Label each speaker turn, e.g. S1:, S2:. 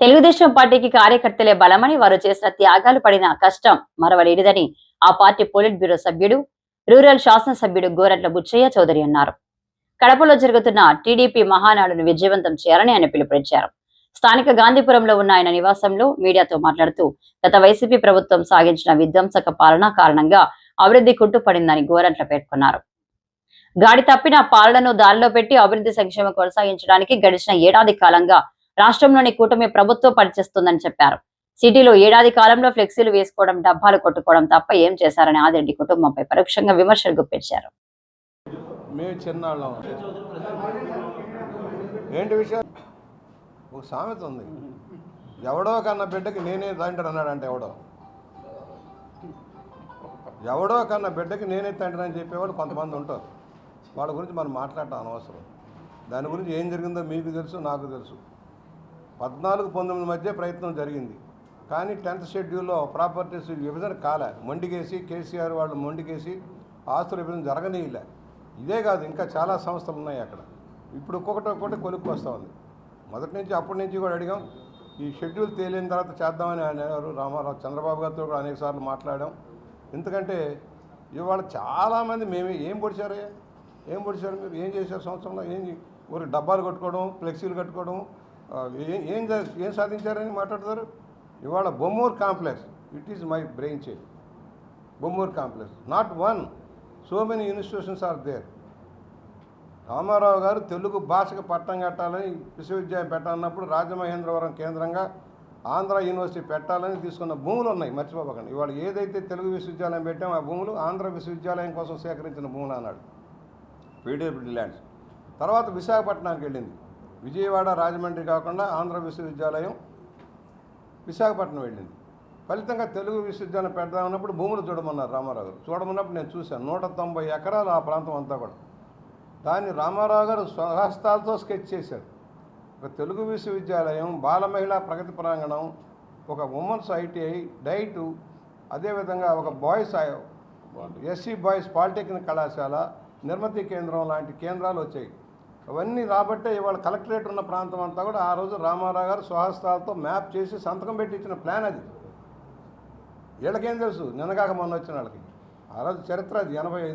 S1: తెలుగుదేశం పార్టీకి కార్యకర్తలే బలమని వారు చేసిన త్యాగాలు పడిన కష్టం మరవలేనిదని ఆ పార్టీ పోలిట్ బ్యూరో సభ్యుడు రూరల్ శాసనసభ్యుడు గోరట్ల బుచ్చయ్య చౌదరి అన్నారు. కడపలో జరుగుతున్న టీడీపీ మహానాడును విజయవంతం చేయాలని ఆయన పిలుపునిచ్చారు. స్థానిక గాంధీపురంలో ఉన్న ఆయన నివాసంలో మీడియాతో మాట్లాడుతూ గత వైసీపీ ప్రభుత్వం సాగించిన విధ్వంసక పాలన కారణంగా అభివృద్ధి కుంటుపడిందని గోరంట్ల పేర్కొన్నారు. గాడి తప్పిన పాలనను దారిలో పెట్టి అభివృద్ధి సంక్షేమం కొనసాగించడానికి గడిచిన ఏడాది కాలంగా రాష్ట్రంలోని కూటమి ప్రభుత్వం పనిచేస్తుందని చెప్పారు. సిటీలో ఏడాది కాలంలో ఫ్లెక్సీలు వేసుకోవడం డబ్బాలు కొట్టుకోవడం తప్ప ఏం చేశారని ఆదిరెడ్డి కుటుంబంపై పరోక్షంగా విమర్శలు గుప్పించారు.
S2: ఏంటి విషయం? ఒక సామెత ఉంది. ఎవడో కన్న బిడ్డకి నేనే తండ్రి అన్నాడంటే ఎవడో? ఎవడో కన్న బిడ్డకి నేనే తండ్రి అని చెప్పేవాళ్ళు కొంతమంది ఉంటారు. వాళ్ళ గురించి మనం మాట్లాడటం అనవసరం. దాని గురించి ఏం జరిగిందో మీకు తెలుసు నాకు తెలుసు. పద్నాలుగు పంతొమ్మిది మధ్య ప్రయత్నం జరిగింది. కానీ టెన్త్ షెడ్యూల్లో ప్రాపర్టీస్ విభజన కాలే. మొండికేసి కేసీఆర్ వాళ్ళు మొండికేసి ఆస్తుల విభజన జరగనీయలే. ఇదే కాదు ఇంకా చాలా సంస్థలు ఉన్నాయి అక్కడ. ఇప్పుడు ఒక్కొక్కటి ఒక్కొక్కటి కొలుక్కు వస్తూ ఉంది. మొదటి నుంచి అప్పటి నుంచి కూడా అడిగాం. ఈ షెడ్యూల్ తేలిన తర్వాత చేద్దామని అనేవారు రామారావు చంద్రబాబు గారితో కూడా అనేక సార్లు మాట్లాడాం. ఎందుకంటే ఇవాళ చాలామంది మేమే ఏం పొడిచారయ్యా? ఏం పొడిచారు మీరు? ఏం చేశారు సంవత్సరంలో? ఏం ఊరికి డబ్బాలు కట్టుకోవడం ఫ్లెక్సీలు కట్టుకోవడం ఏం ఏం ఏం సాధించారని మాట్లాడతారు? ఇవాళ Bommur complex. It is my brain change Bommur complex. Not one so many institutions are there Rama Rao garu Telugu భాషకు పట్టం కట్టాలని విశ్వవిద్యాలయం పెట్టాలన్నప్పుడు రాజమహేంద్రవరం కేంద్రంగా ఆంధ్ర యూనివర్సిటీ పెట్టాలని తీసుకున్న భూములు ఉన్నాయి మర్చిపోకండి ఇవాళ ఏదైతే తెలుగు విశ్వవిద్యాలయం పెట్టామో ఆ భూములు ఆంధ్ర విశ్వవిద్యాలయం కోసం సేకరించిన భూములు అన్నాడు. పీడబ్ల్యూడి ల్యాండ్స్ తర్వాత విశాఖపట్నానికి వెళ్ళింది. విజయవాడ రాజమండ్రి కాకుండా ఆంధ్ర విశ్వవిద్యాలయం విశాఖపట్నం వెళ్ళింది. ఫలితంగా తెలుగు విశ్వవిద్యాలయం పెడదామన్నప్పుడు భూములు చూడమన్నారు రామారావు గారు. చూడమన్నప్పుడు నేను చూశాను. నూట తొంభై ఎకరాలు ఆ ప్రాంతం అంతా కూడా. దాన్ని రామారావు గారు స్వహస్తాలతో స్కెచ్ చేశారు. ఒక తెలుగు విశ్వవిద్యాలయం బాల మహిళా ప్రగతి ప్రాంగణం ఒక ఉమెన్స్ ఐటీఐ డైటు అదేవిధంగా ఒక బాయ్స్ ఎస్సీ బాయ్స్ పాలిటెక్నిక్ కళాశాల నిర్మతి కేంద్రం లాంటి కేంద్రాలు వచ్చాయి. అవన్నీ రాబట్టే ఇవాళ కలెక్టరేట్ ఉన్న ప్రాంతం అంతా కూడా ఆ రోజు రామారావు గారు స్వహస్తాలతో మ్యాప్ చేసి సంతకం పెట్టి ఇచ్చిన ప్లాన్ అది. వీళ్ళకేం తెలుసు? నిన్నగాక మొన్న వచ్చిన వాళ్ళకి. ఆ రోజు చరిత్ర అది ఎనభై ఐదు